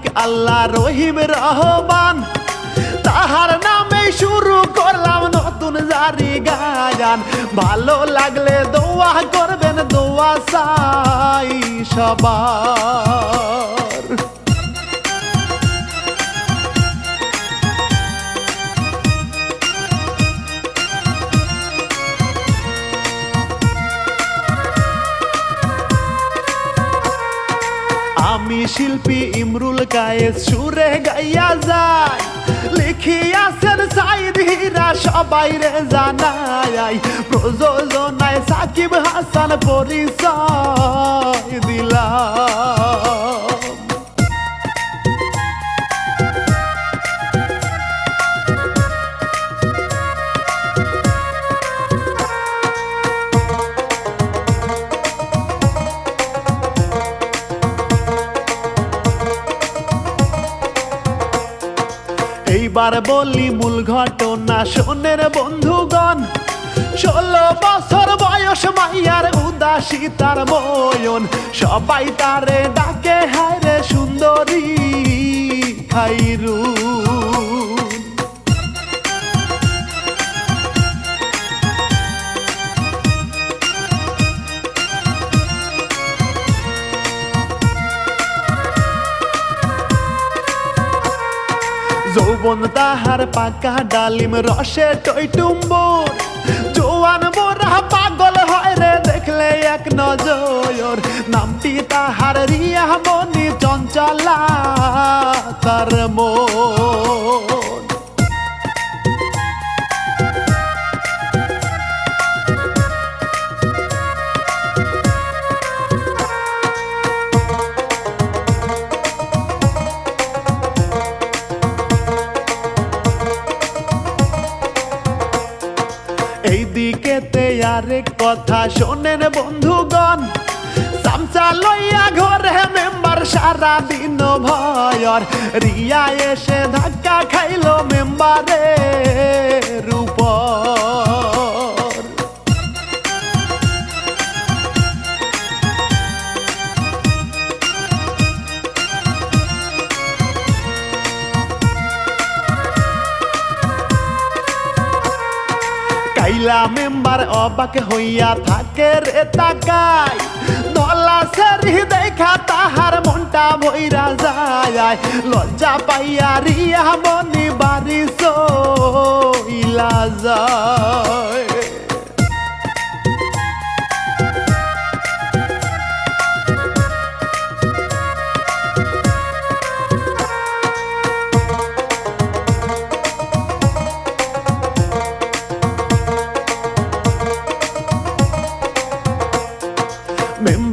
মালিক আল্লাহ রহিম রহমান। তাহার নামে শুরু করলাম নতুন জারি গায়ান ভালো লাগলে দোয়া করবেন, দোয়া সাই সবার। কায়েস সুরে গাইয়া যায়। লিখিয়াছেন সাইদ হীরা সবাই রে জানাই প্রযোজনায় সাকিব হাসান পরিচয় দিলাম। এইবার বলি মূল ঘটনা শোনের বন্ধুগণ। ষোলো বছর বয়স মাইয়ার উদাসী তার বয়ন, সবাই তারে ডাকে, হায় রে সুন্দরী খাইরু যৌবন তাহার পাকা ডালিম রসে টইটুম্বর জোয়ান বোরা পাগল হয় রে, দেখলে এক নজর। নামটি তাহার রিয়া মনি চঞ্চলা তার মন। কথা শোনেন বন্ধুগণ, চামচা লইয়া ঘরে মেম্বার সারা দিন ভয়র। রিয়া এসে ধাক্কা খাইলো মেম্বারের উপর। কাইলা মেম্বার অবাক হইয়া থাকে রে তাকাই। দলা সেরি দেখা তাহার মনটা ভৈরা যায়। লজ্জা পাইয়া রিয়া মনি বাড়ি সইলা যায়।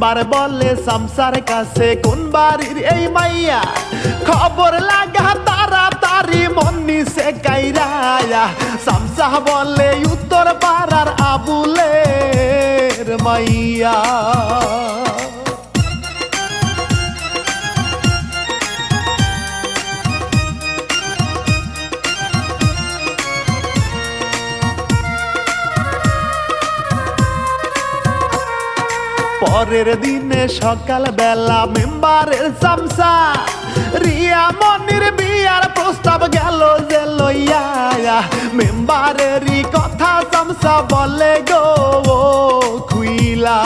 মেম্বার বলে সামসার কাছে কোন বাড়ির এই মাইয়া? খবর লাগা তারা তারি মন্নি সে কাইরায়া। সামসা বলে উত্তর পাড়ার আবুলের মাইয়া। পরের দিনে সকাল বেলা মেম্বারের সামসা রিয়া মনির বিয়ার প্রস্তাব গেল যে লইয়া মেম্বারেরই কথা সামসা বলে গো খুইলা।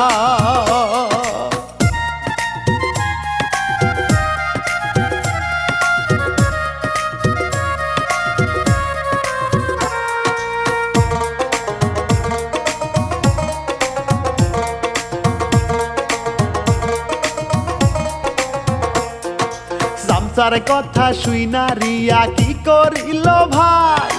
সামসার কথা শুই না, রিয়া। কি করিল ভাই?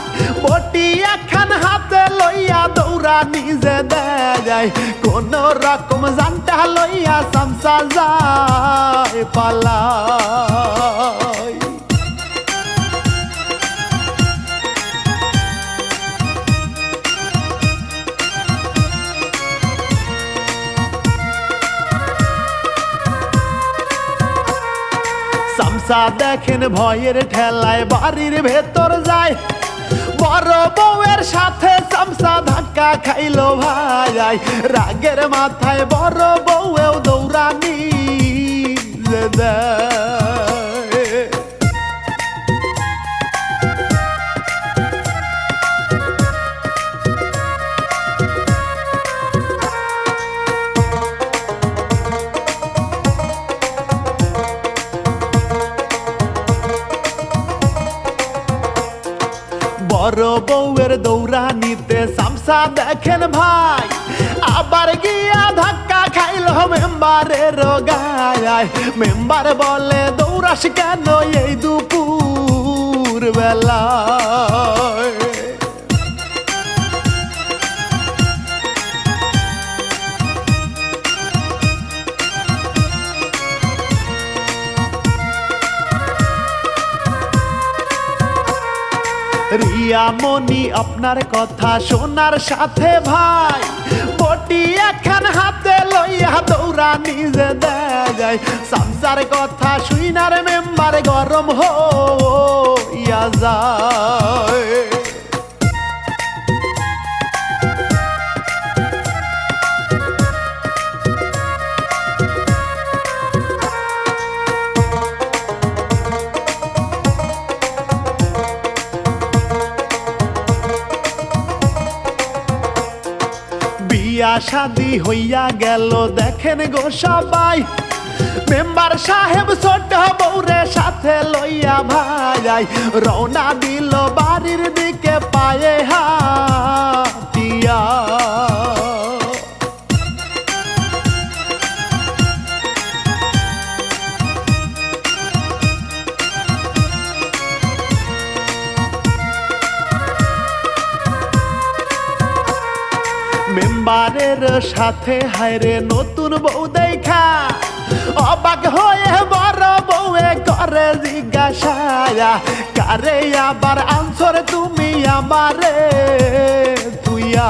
বটি খান হাতে লইয়া দৌড়া নিজে দেয়। কোন রকম জানটা লইয়া সংসার যায় পালাই সামসা দেখেন ভয়ের ঠেলায়, বাড়ির ভেতর যায়। বড় বউয়ের সাথে সামসা ধাক্কা খাইলো ভাই। রাগের মাথায় বড় বউয়েও দৌড়ানি দেয়। বউয়ের দৌড়ানিতে সামসা দেখেন ভাই। আবার গিয়া ধাক্কা খাইল মেম্বারের গায়। মেম্বার বলে, দৌড়াস কেন এই দুপুর বেলায় মনি আপনার কথা শোনার সাথে ভাই। বটি এখন হাতে লইয়া দৌড়া নিজে দেয়। যায় সংসার কথা শুইনার হইয়া গেল, দেখেন গো সবাই। মেম্বার সাহেব ছোট বউরে সাথে লইয়া ভাই রওনা দিল বাড়ির দিকে পায়ে হাতিয়া সাথে হায়রে নতুন বউ দেখা। অবাক হয়ে বড় বউয়ে করে জিজ্ঞাসা কারে আবার আনসর তুমি আমারে? তুইয়া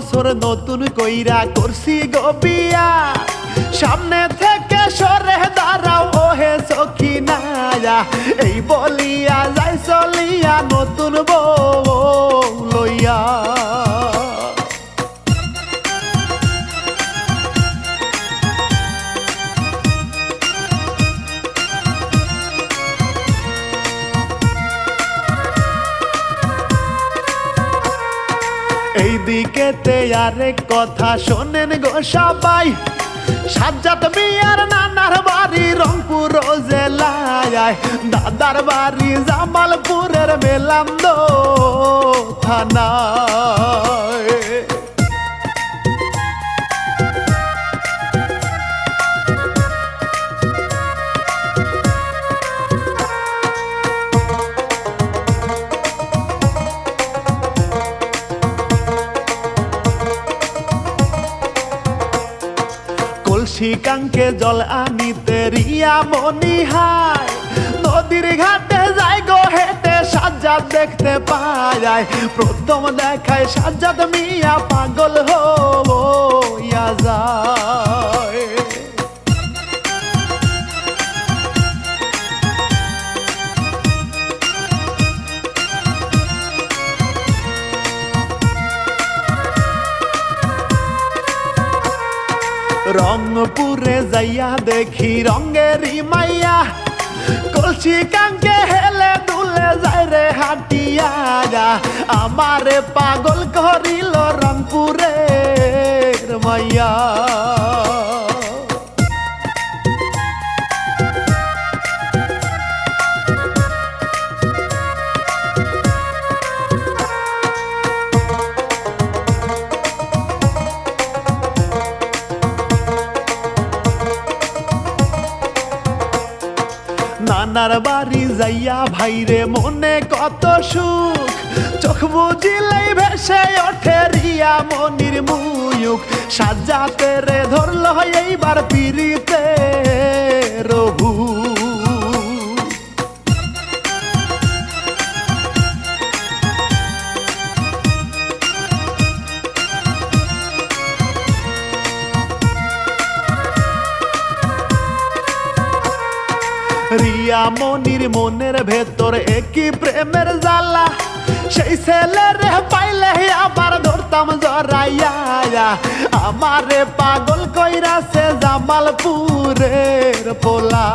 বছর নতুন কইরা করছি গো সামনে থেকে সরে দাঁড়াও, ওহে সখী নায়া। এই বলিয়া যাই চলিয়া নতুন বউ। শোনেন গো সবাই। সাজ্জাত মিয়ার নানার বাড়ি রংপুর জেলায়। দাদার বাড়ি জামালপুরের মেলান্দ থানায়। কাঙ্কে জল আনিতে রিয়া মনিহায় নদীর ঘাটে যায় গো হেঁটে সাজ্জাদ দেখতে পায়। প্রথম দেখায় সাজ্জাদ মিয়া পাগল হইয়া যায়। রংপুরে যাইয়া দেখি রঙেরই মাইয়া। কলসি কাঙ্কে হেলে দুলে যায় রে হাটিয়া গা আমারে পাগল করিল রংপুরে মাইয়া। ভাইরে মনে কত সুখ? চোখ বুঝিলেই ভেসে ওঠে রিয়া মনির মুয়ুক সাজাতে রে ধরল এইবার পিড়িতে। রিয়া মনির মনের ভেতর একই প্রেমের জ্বালা। সেই ছেলের পাইলে আবার ধরতাম জরাইয়া। আমারে পাগল কইরাছে জামালপুরের পোলা।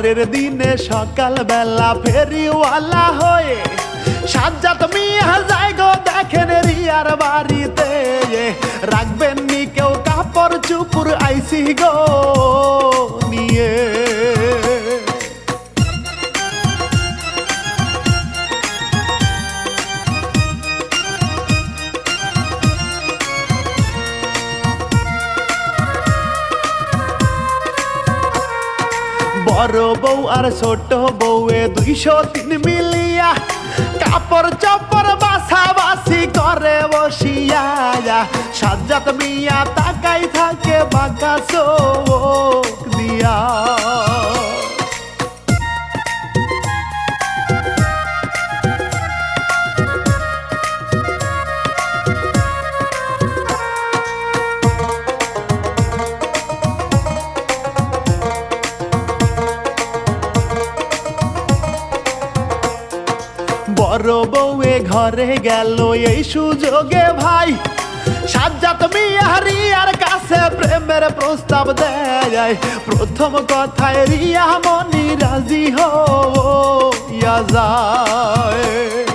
পরের দিনে সকাল বেলা ফেরিওয়ালা হয়ে সাজ্জাত মিয়া যায় গো দেখেন রিয়ার বাড়িতে। রাখবেন নি কেউ কাপড় চুপুর আইসি গো নিয়ে। বড় বউ আর ছোট বউয়ে দুইশো তিন মিলিয়া। কাপড় চপড় বাসা বাসি করে বসিয়া সাজ্জাত মিয়া তাকাই থাকে বাঁকা চোখ দিয়া। বউয়ে ঘরে গেল এই সুযোগে ভাই। সাজ্জাত মিয়া রিয়ার কাছে প্রেমের প্রস্তাব দেয়। প্রথম কথায় রিয়া মনি রাজি হইয়া যায়।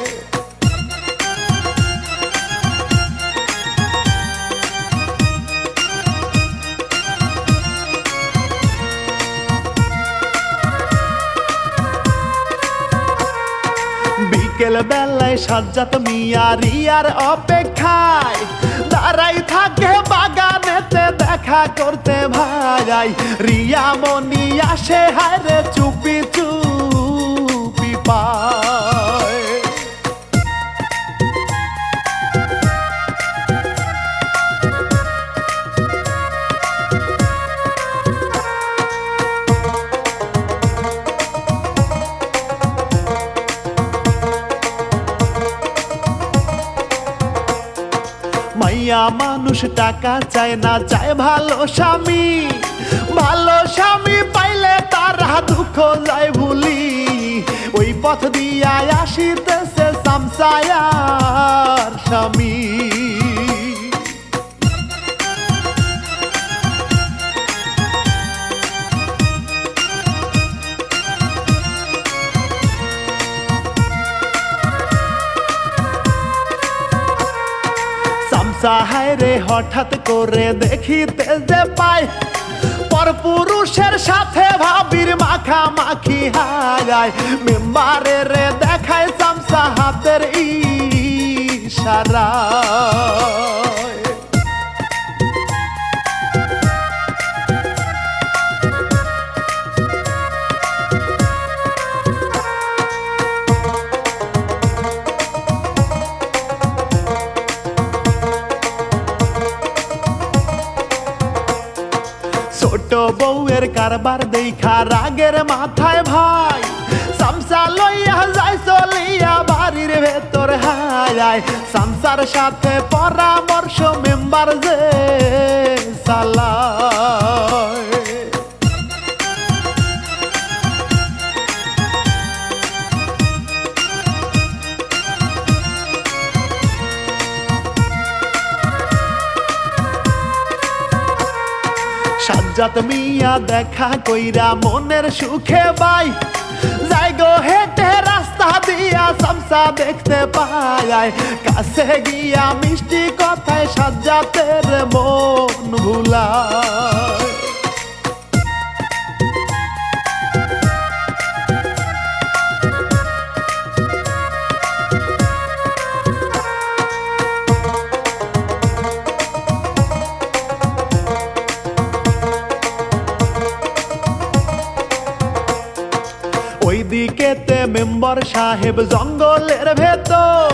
বিকেল বেলায় সাজ্জাত মিয়া রিয়ার অপেক্ষায়। দাঁড়াই থাকে বাগানেতে, দেখা করতে ভাই। রিয়া মনি আসে হারে চুপি চুপি পায়। মাইয়া মানুষ টাকা চায় না, চায় ভালো স্বামী। ভালো স্বামী পাইলে তার দুঃখ যায় ভুলি। ওই পথ দিয়া আসিতেছে সামসায়ার স্বামী। সামসা রে, হঠাৎ করে দেখিতে যে পায়। পর পুরুষের সাথে ভাবির মাখা মাখি হায় মেম্বারে রে দেখায় সামসা হাতের ইশারা। বউয়ের কারবার দেখা রাগের মাথায় ভাই। সামসা লইয়া যায়, চলিয়া বাড়ির ভেতর হায়। সামসার সাথে পরামর্শ মেম্বার যে সালায়। সাজ্জাত মিয়া দেখা কইরা মনের সুখে বাই। যাই গো হেঁটে রাস্তা দিয়া সামসা দেখতে পায় কাছে গিয়া মিষ্টি কথায় সাজ্জাতের মন ভুলায়। মেম্বার সাহেব জঙ্গলের ভেতর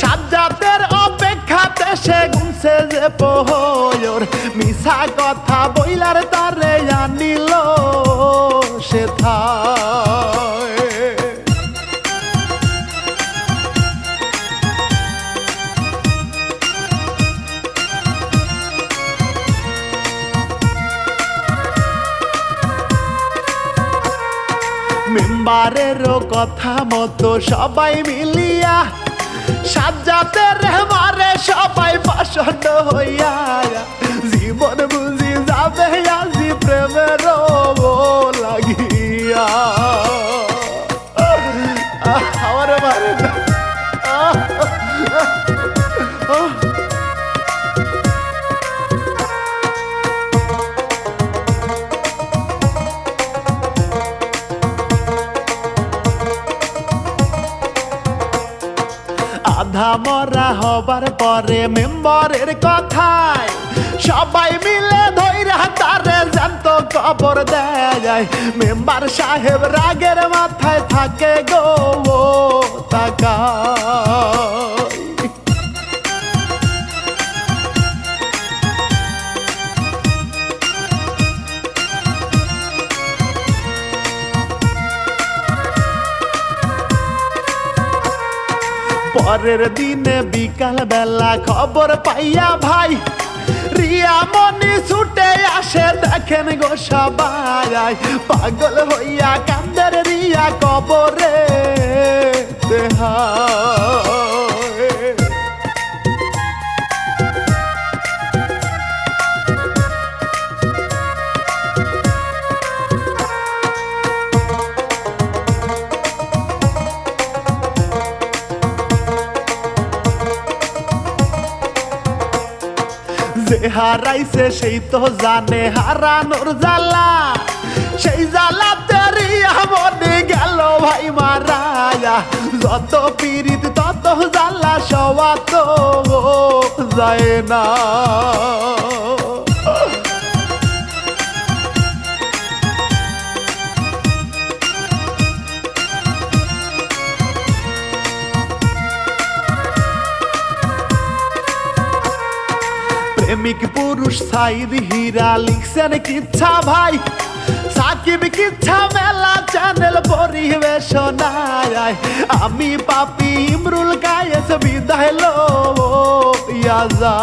সাজ্জাদের অপেক্ষাতে সে গুনছে যে পোহর। মিশা কথা বইলার তারে কথা মতো সবাই মিলিয়া সাজাতে রে মারে সবাই পছন্দ হইয়া মেম্বরের কথায় সবাই মিলে ধৈরা তারে জানত কবর যায় মেম্বার সাহেব রাগের মাথায় থাকে গো তাকায়। পরের দিনে বিকাল বেলা খবর পাইয়া ভাই। রিয়া মনি ছুটে আসে, দেখেন গো সবাই। পাগল হইয়া কান্দের রিয়া কবরে। হারাইছে সেই তো জানে হারানোর জ্বালা। সেই জ্বালা তেরি মনে গেল ভাই মারায়া। যত পীড়িত, তত জ্বালা সবা তো যায় না। প্রেমিক পুরুষ সাইদ হীরা লিখছেন কিচ্ছা ভাই। সাকিব কিচ্ছা মেলা চ্যানেল পরিবেশনায়। আমি পাপি ইমরুল গায়েস, বিদায় লো ইয়াজা